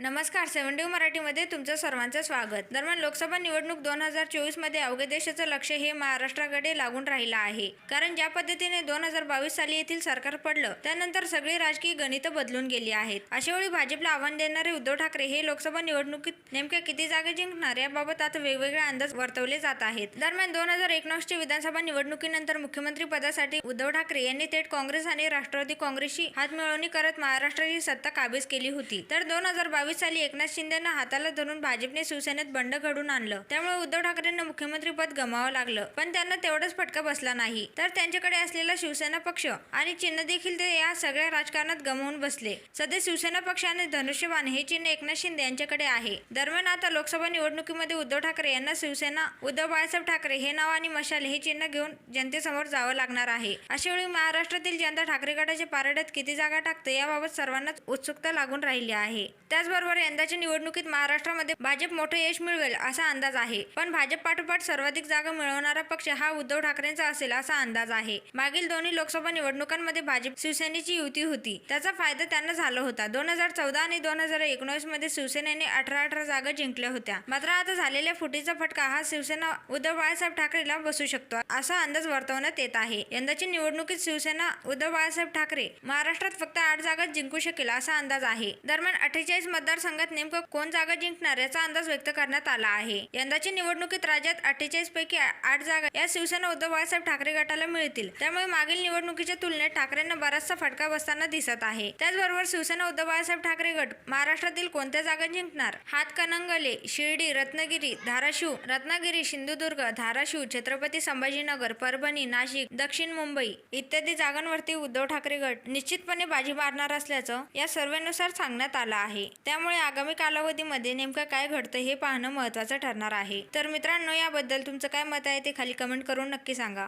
नमस्कार सेवन डी मराठीमध्ये तुमचं सर्वांचं स्वागत. दरम्यान लोकसभा निवडणूक दोन हजार चोवीसमध्ये अवघ्या देशाचं लक्ष हे महाराष्ट्राकडे लागून राहिलं आहे. कारण ज्या पद्धतीने दोन हजार बावीस साली येथील सरकार पडलं त्यानंतर सगळी राजकीय गणितं बदलून गेली आहेत. अशा वेळी भाजपला आव्हान देणारे उद्धव ठाकरे हे लोकसभा निवडणुकीत नेमक्या किती जागा जिंकणार याबाबत आता वेगवेगळे अंदाज वर्तवले जात आहेत. दरम्यान दोन हजार एकोणीसच्या विधानसभा निवडणुकीनंतर मुख्यमंत्री पदासाठी उद्धव ठाकरे यांनी थेट काँग्रेस आणि राष्ट्रवादी काँग्रेसशी हातमिळवणी करत महाराष्ट्राची सत्ता काबीज केली होती. तर दोन हजार बावीस साली एकनाथ शिंदेना हाताला धरून भाजपने शिवसेनेत बंड घडून आणलं. त्यामुळे उद्धव ठाकरेंना मुख्यमंत्री पद गमावं लागलं. पण त्यांना तेवढाच फटका बसला नाही. तर त्यांच्याकडे असलेला शिवसेना पक्ष आणि चिन्ह देखील ते या सगळ्या राजकारणात गमावून बसले. सध्या शिवसेना पक्ष आणि धनुष्यबाण हे चिन्ह एकनाथ शिंदे यांच्याकडे आहे. दरम्यान आता लोकसभा निवडणुकीमध्ये उद्धव ठाकरे यांना शिवसेना उद्धव बाळासाहेब ठाकरे हे नाव आणि मशाल हे चिन्ह घेऊन जनतेसमोर जावं लागणार आहे. अशा वेळी महाराष्ट्रातील जनता ठाकरे गटाच्या पारड्यात किती जागा टाकते याबाबत सर्वांनाच उत्सुकता लागून राहिली आहे. त्याचबरोबर यंदाच्या निवडणुकीत महाराष्ट्रामध्ये भाजप मोठं यश मिळवेल असा अंदाज आहे. पण भाजप पाठोपाठ सर्वाधिक जागा मिळवणारा पक्ष हा उद्धव ठाकरेंचा असेल असा अंदाज आहे. मागील दोन्ही लोकसभा निवडणुकांमध्ये भाजप शिवसेनेची युती होती. त्याचा फायदा त्यांना झाला होता. दोन हजार चौदा आणि दोन हजार एकोणीसमध्ये शिवसेनेने अठरा अठरा जागा जिंकल्या होत्या. मात्र आता झालेल्या फुटीचा फटका हा शिवसेना उद्धव बाळासाहेब ठाकरेला बसू शकतो असा अंदाज वर्तवण्यात येत आहे. यंदाच्या निवडणुकीत शिवसेना उद्धव बाळासाहेब ठाकरे महाराष्ट्रात फक्त आठ जागा जिंकू शकेल असा अंदाज आहे. दरम्यान अठ्ठेचाळीस मतदारसंघात नेमकं कोण जागा जिंकणार याचा अंदाज व्यक्त करण्यात आला आहे. यंदाच्या निवडणुकीत राज्यात अठ्ठेचाळीस पैकी आठ जागा या शिवसेना उद्धव बाळासाहेब ठाकरे गटाला मिळतील. त्यामुळे मागील निवडणुकीच्या तुलनेत ठाकरेंना बराचसा फटका बसताना दिसत आहे. त्याचबरोबर शिवसेना उद्धव बाळासाहेब ठाकरे गट महाराष्ट्रातील कोणत्या जागा जिंकणार? हातकणंगले शिर्डी रत्नागिरी धाराशिव रत्नागिरी सिंधुदुर्ग धाराशिव छत्रपती संभाजीनगर परभणी नाशिक दक्षिण मुंबई इत्यादी जागांवरती उद्धव ठाकरे गट निश्चितपणे बाजी मारणार असल्याचं या सर्वेनुसार सांगण्यात आलं आहे. त्यामुळे आगामी कालावधीमध्ये नेमकं काय घडतं हे पाहणं महत्त्वाचं ठरणार आहे. तर मित्रांनो याबद्दल तुमचं काय मत आहे ते खाली कमेंट करून नक्की सांगा.